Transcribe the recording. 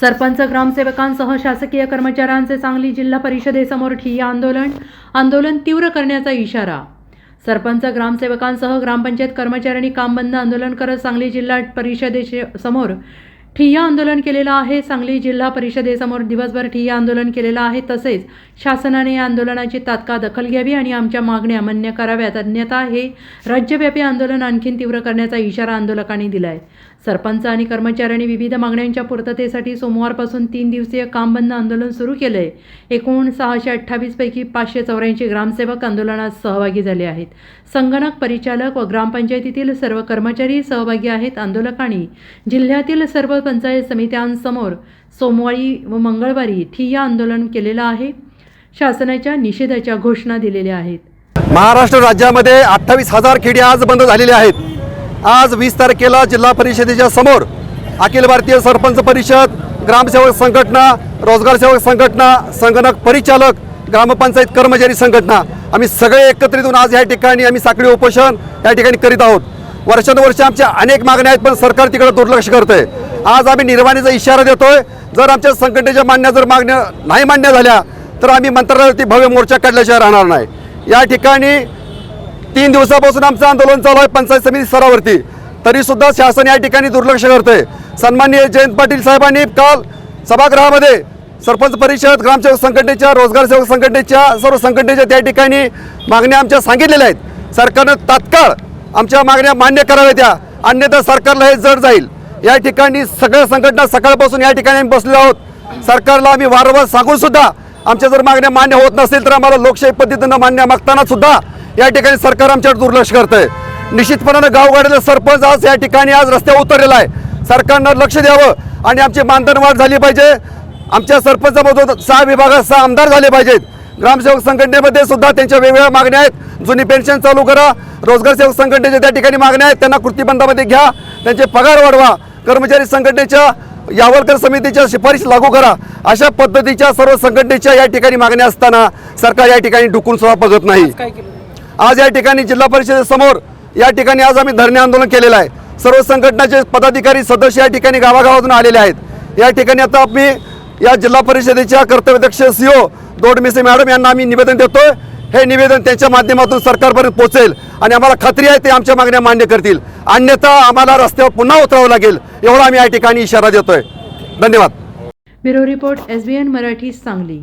सरपंच ग्रामसेवकांसह शासकीय कर्मचाऱ्यांचे सांगली जिल्हा परिषदेसमोर ठिय्या आंदोलन आंदोलन तीव्र करण्याचा इशारा. सरपंच ग्रामसेवकांसह ग्रामपंचायत कर्मचाऱ्यांनी काम बंद आंदोलन करत सांगली जिल्हा परिषदेचे समोर ठिय्या आंदोलन केलेलं आहे. सांगली जिल्हा परिषदेसमोर दिवसभर ठिय्या आंदोलन केलेलं आहे. तसेच शासनाने या आंदोलनाची तात्काळ दखल घ्यावी आणि आमच्या मागण्या मान्य कराव्यात. अन्यथा हे राज्यव्यापी आंदोलन आणखीन तीव्र करण्याचा इशारा आंदोलकांनी दिला आहे सरपंच आणि कर्मचाऱ्यांनी विविध मागण्यांच्या पूर्ततेसाठी सोमवारपासून तीन दिवसीय काम बंद आंदोलन सुरू केलं आहे एकूण सहाशे अठ्ठावीसपैकी पाचशे चौऱ्याऐंशी ग्रामसेवक आंदोलनात सहभागी झाले आहेत. संगणक परिचालक व ग्रामपंचायतीतील सर्व कर्मचारी सहभागी आहेत आंदोलकांनी. जिल्ह्यातील सर्व पंचायत समित्यांसमोर सोमवारी व मंगळवारी ठिय्या आंदोलन केलेलं आहे. शासनाच्या निषेधाच्या घोषणा दिलेल्या आहेत. महाराष्ट्र राज्यामध्ये अठ्ठावीस हजार खेडी आज बंद झालेले आहेत. आज वीस तारखेला जिल्हा परिषदेच्या समोर अखिल भारतीय सरपंच परिषद ग्रामसेवक संघटना रोजगार सेवक संघटना संगणक परिचालक ग्रामपंचायत कर्मचारी संघटना. आम्ही सगळे एकत्रित होऊन आज या ठिकाणी आम्ही साखळी उपोषण या ठिकाणी करीत आहोत. वर्षानुवर्ष आमच्या अनेक मागण्या आहेत पण सरकार तिकडे दुर्लक्ष करतंय. आज आम्ही निर्वाणीचा इशारा देतोय. जर आमच्या संघटनेच्या मान्य जर मागण्या नाही मान्य झाल्या तर आम्ही मंत्रालयावरती भव्य मोर्चा काढल्याशिवाय राहणार नाही. या ठिकाणी तीन दिवसापासून आमचं आंदोलन चालू आहे पंचायत समिती स्तरावरती. तरीसुद्धा शासन या ठिकाणी दुर्लक्ष करतंय. सन्माननीय जयंत पाटील साहेबांनी काल सभागृहामध्ये सरपंच परिषद ग्रामसेवक संघटनेच्या रोजगार सेवक संघटनेच्या सर्व संघटनेच्या त्या ठिकाणी मागण्या आमच्या सांगितलेल्या आहेत. सरकारनं तात्काळ आमच्या मागण्या मान्य कराव्या त्या. अन्यथा सरकारला हे जड जाईल. या ठिकाणी सगळ्या संघटना सकाळपासून या ठिकाणी आम्ही बसलेलो आहोत. सरकारला आम्ही वारंवार सांगून सुद्धा आमच्या जर मागण्या मान्य होत नसतील तर आम्हाला लोकशाही पद्धतीनं मान्य मागताना सुद्धा या ठिकाणी सरकार आमच्यावर दुर्लक्ष करतंय. निश्चितपणानं गावगाड्याला सरपंच आज या ठिकाणी आज रस्त्यावर उतरलेला आहे. सरकारनं लक्ष द्यावं आणि आमची मानधन वाढ झाली पाहिजे. आमच्या सरपंचामधून सहा विभागात सहा आमदार झाले पाहिजेत. ग्रामसेवक संघटनेमध्ये सुद्धा त्यांच्या वेगवेगळ्या मागण्या आहेत. जुनी पेन्शन चालू करा. रोजगार सेवक संघटनेच्या त्या ठिकाणी मागण्या आहेत त्यांना कृतीबंधामध्ये घ्या. त्यांचे पगार वाढवा. कर्मचारी संघटनेच्या यावलकर समितीच्या शिफारस लागू करा. अशा पद्धतीच्या सर्व संघटनेच्या या ठिकाणी मागण्या असताना सरकार या ठिकाणी डुकून सुद्धा बघत नाही. आज या ठिकाणी जिल्हा परिषदेसमोर या ठिकाणी आज आम्ही धरणे आंदोलन केलेलं आहे. सर्व संघटनाचे पदाधिकारी सदस्य या ठिकाणी गावागावातून आलेले आहेत. या ठिकाणी आता आम्ही या जिल्हा परिषदेच्या कर्तव्यदक्ष सीओ दोडमिसे मॅडम यांना आम्ही निवेदन देतोय. हे निवेदन त्यांच्या माध्यमातून सरकारपर्यंत पोहोचेल आणि आम्हाला खात्री आहे ते आमच्या मागण्या मान्य करतील. अन्यथा आम्हाला रस्त्यावर पुन्हा उतरावं लागेल एवढा आम्ही या ठिकाणी इशारा देतोय. धन्यवाद. Bureau report S Marathi Sangli.